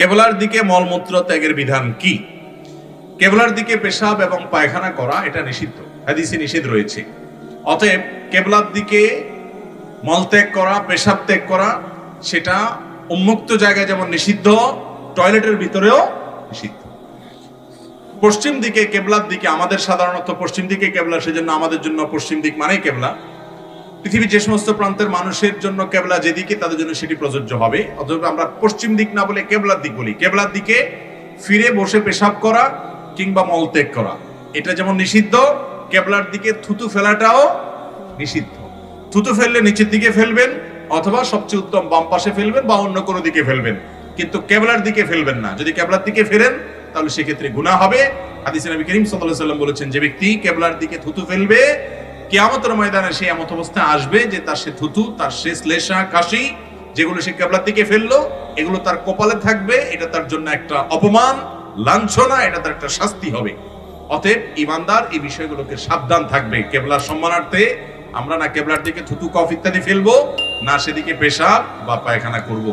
কেবলার দিকে মলমূত্র ত্যাগের বিধান কি? কেবলার দিকে পেশাব এবং পায়খানা করা, এটা নিষিদ্ধ। হাদিসে নিষেধ রয়েছে। অতএব কেবলার দিকে মলত্যাগ করা, পেশাব ত্যাগ করা, সেটা উন্মুক্ত জায়গায় যেমন নিষিদ্ধ, টয়লেটের ভিতরেও নিষিদ্ধ। পশ্চিম দিকে কেবলার দিকে আমাদের সাধারণত পশ্চিম দিকে কেবলা, সেজন্য আমাদের জন্য পশ্চিম দিক মানেই কেবলা। পৃথিবীর যে সমস্ত প্রান্তের মানুষের জন্য কেবলা যেদিকে তাদের জন্য সেটি প্রযোজ্য হবে। অথবা আমরা পশ্চিম দিক না বলে কেবলার দিক বলি। কেবলার দিকে ফিরে বসে পেশাব করা কিংবা মলত্যাগ করা। এটা যেমন নিষিদ্ধ, কেবলার দিকে থুতু ফেলাটাও নিষিদ্ধ। থুতু ফেললে নিচের দিকে ফেলবেন, অথবা সবচেয়ে উত্তম বাম পাশে ফেলবেন বা অন্য কোনো দিকে ফেলবেন। কিন্তু কেবলার দিকে ফেলবেন না। যদি কেবলার দিকে ফেরেন, তাহলে সেক্ষেত্রে গুনাহ হবে। হাদিসে নবী করিম আলাইহি সাল্লাম বলেছেন, যে ব্যক্তি কেবলার দিকে থুতু ফেলবে কিয়ামতের ময়দানে সে এমত অবস্থায় আসবে যে তার সে থুতু তার সে শ্লেষা কাশি, যেগুলো সে কেবলার দিকে ফেলল, এগুলো তার কপালে থাকবে, এটা তার জন্য একটা অপমান, লাঞ্ছনা, এটা তার একটা শাস্তি হবে। অতএব ইমানদার এই বিষয়গুলোকে সাবধান থাকবে। কেবলার সম্মানার্থে আমরা না কেবলার দিকে থুতু কফ ইত্যাদি ফেলব, না সেদিকে পেশাব বা পায়খানা করব।